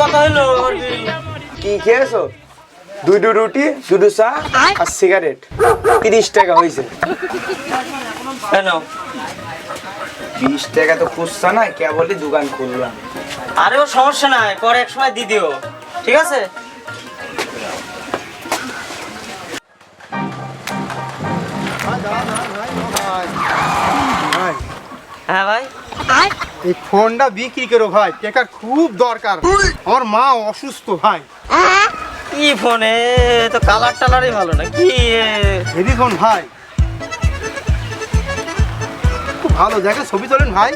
কত হলো কি খেয়েছো? দুটো রুটি দুটো চা আর সিগারেট তিরিশ টাকা হয়েছে। কেন? বিশ টাকা তো খুচরা না কেবলই দোকান খুললাম। আরে ও সমস্যা নাই পরে এক সময় দিয়ে দিও। ঠিক আছে? হ্যাঁ ভাই? এই ফোনটা বিক্রি করো ভাই টাকার খুব দরকার। আমার মা অসুস্থ ভাই। কি ফোনে? তো কালার টালারই ভালো না কি এ? হেভি ফোন ভাই। খুব ভালো দেখে ছবি তোলেন ভাই।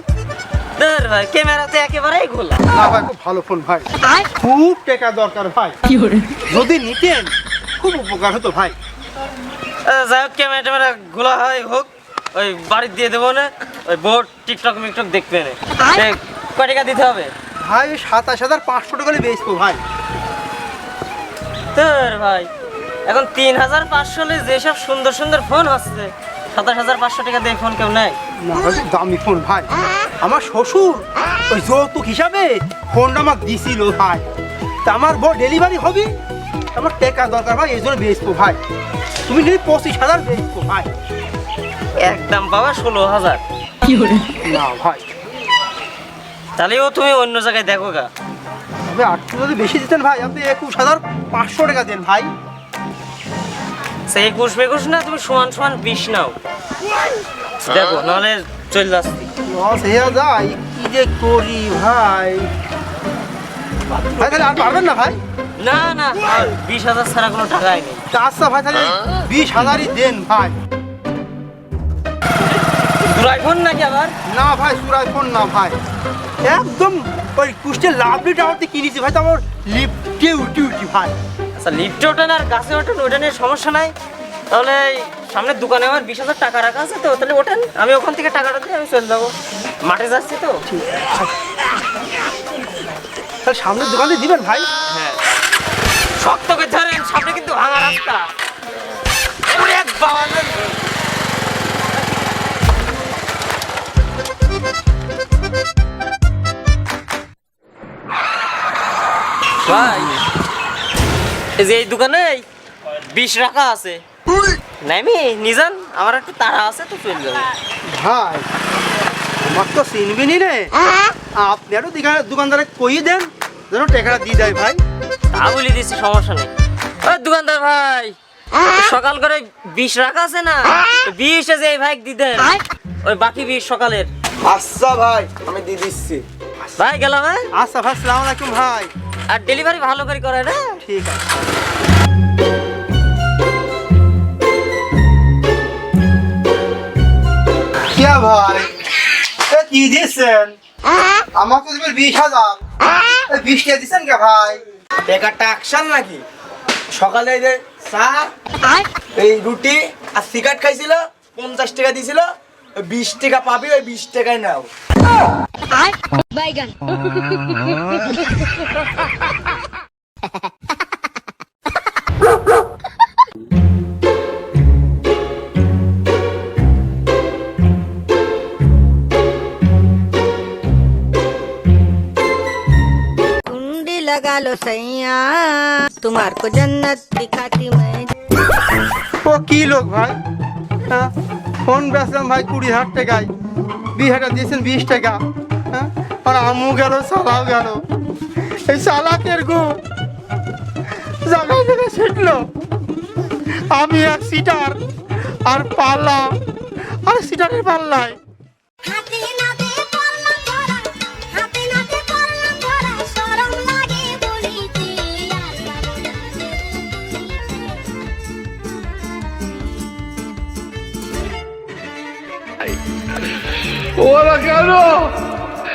ভাই ক্যামেরাতে একেবারেই খোলা না ভাই খুব ভালো ফোন ভাই। খুব টাকা দরকার ভাই। যদি নিতেন খুব উপকার হতো ভাই। যাই হোক ক্যামেরা ট্যামেরা খোলা হয় হোক। ওই বাড়ি দিয়ে দেবো না ওই বোর্ড টিকটক মিকটক দেখবে না। কয় টাকা দিতে হবে? ভাই সাতাশ হাজার পাঁচশো টাকা বেচবো ভাই। তোর ভাই এখন তিন হাজার পাঁচশো হলে যেসব সুন্দর সুন্দর ফোন হচ্ছে সাতাশ হাজার পাঁচশো টাকা দিয়ে ফোন কেউ নেয়? দামি ফোন ভাই। আমার শ্বশুর ওই যৌতুক হিসাবে ফোনটা আমার দিছিল ভাই। তা আমার বড় ডেলিভারি হবে আমার টাকা দরকার ভাই এই জন্য বেচবো ভাই। তুমি যদি পঁচিশ হাজার বেচবো ভাই। একদম পাবা ষোলো হাজার। না ভাই। তাহলেও তুমি অন্য জায়গায় দেখো গা। তবে আটশো যদি বেশি দিতেন ভাই আপনি একুশ হাজার পাঁচশো টাকা দেন ভাই। সেই একুশ না তুমি সমান সমান বিষ নাও। দেখো নাহলে চলে যাচ্ছি। লস কি যে করি ভাই। ভাই তাহলে আর পারবেন না ভাই? না না আর বিশ হাজার ছাড়া কোনো টাকাই নেই। আচ্ছা ভাই তাহলে বিশ হাজারই দেন ভাই। দুরাই ফোন নাকি আবার? না ভাই সুরাই ফোন না ভাই। একদম ওই কুষ্টের লাভলি টাওয়ারতে কিনেছি ভাই তো আমার লিফটে উঠি উঠি ভাই। আচ্ছা লিফটে ওঠেন আর গাছে ওঠেন ওটা নিয়ে সমস্যা নাই। তাহলে এই সামনের দোকানে আমার বিশ হাজার টাকা রাখা আছে তো তাহলে ওঠেন। আমি ওখান থেকে টাকাটা দিয়ে আমি চলে যাব। মাঠে যাচ্ছি তো। তাহলে সামনের দোকানে দিবেন ভাই? হ্যাঁ। শক্ত করে ধরেন সামনে কিন্তু ভাঙা রাস্তা। ভাই। এই যে এই দোকানে বিশ রাখা আছে। নাইমি নিজান আমার একটু তাড়া আছে তো চলে যাব। ভাই আমার তো রে। দোকানদারে কই দেন যেন টাকাটা দিয়ে দেয় ভাই। তা বলে দিচ্ছি সমস্যা নেই। ওই দোকানদার ভাই সকাল করে বিশ রাখা আছে না বিশ যে এই ভাই। দিতেন ওই বাকি বিশ সকালের। আচ্ছা ভাই আমি দিয়ে দিচ্ছি। ভাই গেলাম হ্যাঁ? আচ্ছা ভাই সালাম আলাইকুম ভাই। আর ডেলিভারি ভালো করে করে না? ঠিক আছে। কে ভাই? কি আমাকে দেবেন বিশ হাজার। বিশ টাকা দিচ্ছেন কে ভাই? নাকি? সকালে যে চা এই রুটি আর সিগারেট খাইছিল পঞ্চাশ টাকা দিছিল ওই বিশ টাকা পাবি ওই বিশ টাকায় নাও। বাইগান कुंडी लगा लो सैया तुम्हार को जन्नत दिखाती मैं ও কি লোক ভাই হ্যাঁ ফোন বেচলাম ভাই কুড়ি হাজার টাকায় বিশ হাজার দিয়েছেন বিশ টাকা হ্যাঁ আর আমু গেল সালাও গেল। এই সালাকের গো জায়গায় জায়গায় ছিটলো। আমি এক সিটার আর পাল্লা আর সিটারের পাল্লায়। হাতে নাতে